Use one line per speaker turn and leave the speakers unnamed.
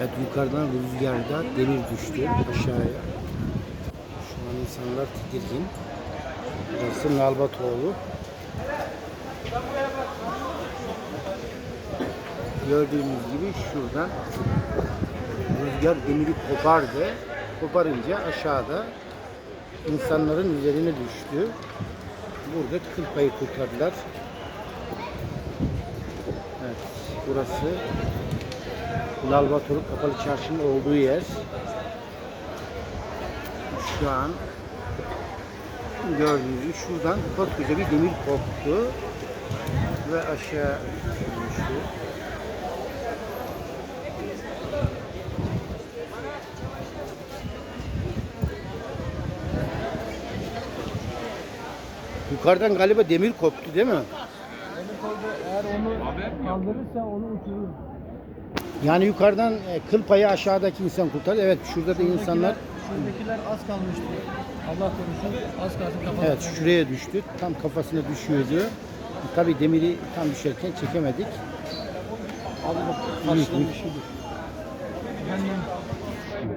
Evet yukarıdan rüzgarda demir düştü aşağıya. Şu an insanlar tedirgin. Burası Nalbatoğlu. Gördüğünüz gibi şuradan rüzgar demiri kopardı. Koparınca aşağıda insanların üzerine düştü. Burada kıl kurtardılar. Evet, burası Lalbatoru Kapalı Çarşı'nın olduğu yer. Şu an gördüğünüz gibi şuradan koskoca bir demir koptu ve aşağı düştü. Yukarıdan galiba demir koptu değil mi?
Eğer onu kaldırırsa onu uçurur.
Yani yukarıdan e, kıl payı aşağıdaki insan kurtardı. Evet şurada da insanlar
Şuradakiler az kalmıştı. Allah korusun az kalsın kafasına.
evet şuraya düştü. Tam kafasına düşüyordu. Tabi demiri tam düşerken çekemedik.
Abi bak
büyük.
bir şeydi. Efendim